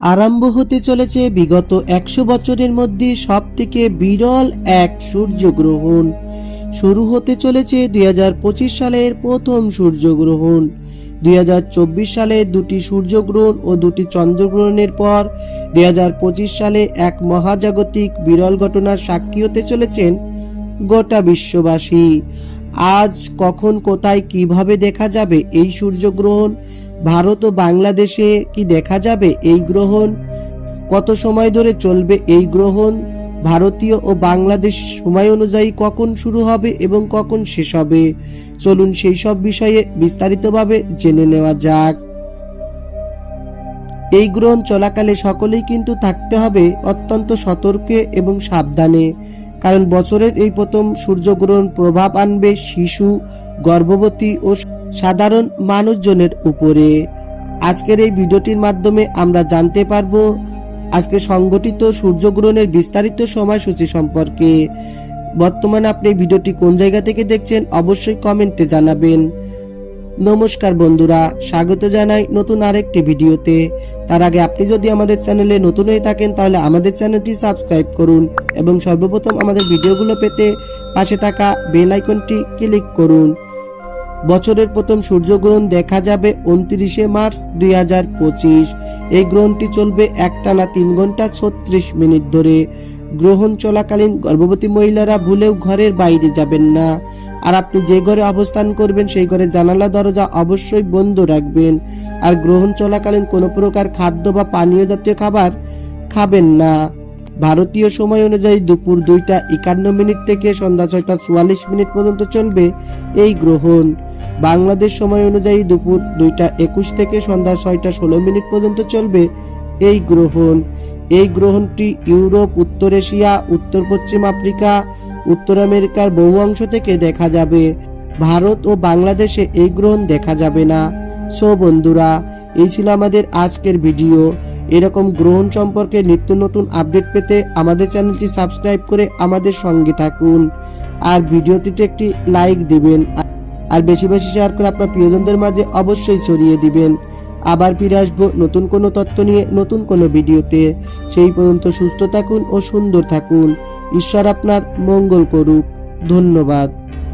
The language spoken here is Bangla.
আরম্ভ হতে চলেছে বিগত একশো বছরের মধ্যে সব থেকে বিরল এক সূর্যগ্রহণ। শুরু হতে চলেছে দু হাজার পঁচিশ সালের প্রথম সূর্যগ্রহণ। দুই সালে দুটি সূর্যগ্রহণ ও দুটি চন্দ্রগ্রহণের পর দুই হাজার পঁচিশ সালে এক মহাজাগতিক বিরল ঘটনার সাক্ষী হতে চলেছেন গোটা বিশ্ববাসী। আজ কখন কোথায় কীভাবে দেখা যাবে এই সূর্যগ্রহণ? ভারত ও বাংলাদেশে কি দেখা যাবে এই গ্রহণ? কত সময় ধরে চলবে এই গ্রহণ? ভারতীয় ও বাংলাদেশ সময় অনুযায়ী কখন শুরু হবে এবং কখন শেষ হবে? চলুন সেই সব বিষয়ে বিস্তারিতভাবে জেনে নেওয়া যাক। এই গ্রহণ চলাকালে সকলেই কিন্তু থাকতে হবে অত্যন্ত সতর্কে এবং সাবধানে, কারণ বছরের এই প্রথম সূর্যগ্রহণ প্রভাব আনবে শিশু, গর্ভবতী ও সাধারণ মানুষজনের উপরে। আজকের এই ভিডিওটির মাধ্যমে আমরা জানতে পারব, আজকে সংগঠিত সূর্যগ্রহণের বিস্তারিত সময়সূচি সম্পর্কে। বর্তমানে আপনি ভিডিওটি কোন জায়গা থেকে দেখছেন, অবশ্যই কমেন্টে জানাবেন। নমস্কার বন্ধুরা, স্বাগত জানাই নতুন আরেকটি ভিডিওতে। তার আগে আপনি যদি আমাদের চ্যানেলে নতুন হয়ে থাকেন, তাহলে আমাদের চ্যানেলটি সাবস্ক্রাইব করুন এবং সর্বপ্রথম আমাদের ভিডিওগুলো পেতে পাশে থাকা বেল আইকনটি ক্লিক করুন। বছরের প্রথম সূর্যগ্রহণ দেখা যাবে উনত্রিশে মার্চ দুই হাজার পঁচিশ। এই গ্রহণটি চলবে একটানা তিন ঘণ্টা ছত্রিশ মিনিট ধরে। গ্রহণ চলাকালীন গর্ভবতী মহিলারা ভুলেও ঘরের বাইরে যাবেন না। আর আপনি যে ঘরে অবস্থান করবেন, সেই ঘরে জানালা, দরজা অবশ্যই বন্ধ রাখবেন। আর গ্রহণ চলাকালীন কোনো প্রকার খাদ্য বা পানীয় জাতীয় খাবার খাবেন না। ভারতীয় সময় অনুযায়ী দুপুর দুইটা একান্ন মিনিট থেকে সন্ধ্যা ছয়টা চুয়াল্লিশ মিনিট পর্যন্ত চলবে এই গ্রহণ। বাংলাদেশ সময় অনুযায়ী দুপুর দুইটা একুশ থেকে সন্ধ্যা ছয়টা ষোলো মিনিট পর্যন্ত চলবে এই গ্রহণ। এই গ্রহণটি ইউরোপ, উত্তর এশিয়া, উত্তর পশ্চিম আফ্রিকা, উত্তর আমেরিকার বহু অংশ থেকে দেখা যাবে। ভারত ও বাংলাদেশে এই গ্রহণ দেখা যাবে না। সো বন্ধুরা এই ছিল আমাদের আজকের ভিডিও। এরকম গ্রহণ সম্পর্কে নিত্য নতুন আপডেট পেতে আমাদের চ্যানেলটি সাবস্ক্রাইব করে আমাদের সঙ্গে থাকুন। আর ভিডিওটিতে একটি লাইক দিবেন। আর বেশি বেশি শেয়ার করে আপনার প্রিয়জনদের মাঝে অবশ্যই ছড়িয়ে দিবেন। আবার ফিরে আসব নতুন কোনো তত্ত্ব নিয়ে নতুন কোনো ভিডিওতে। সেই পর্যন্ত সুস্থ থাকুন ও সুন্দর থাকুন। ঈশ্বর আপনার মঙ্গল করুক। ধন্যবাদ।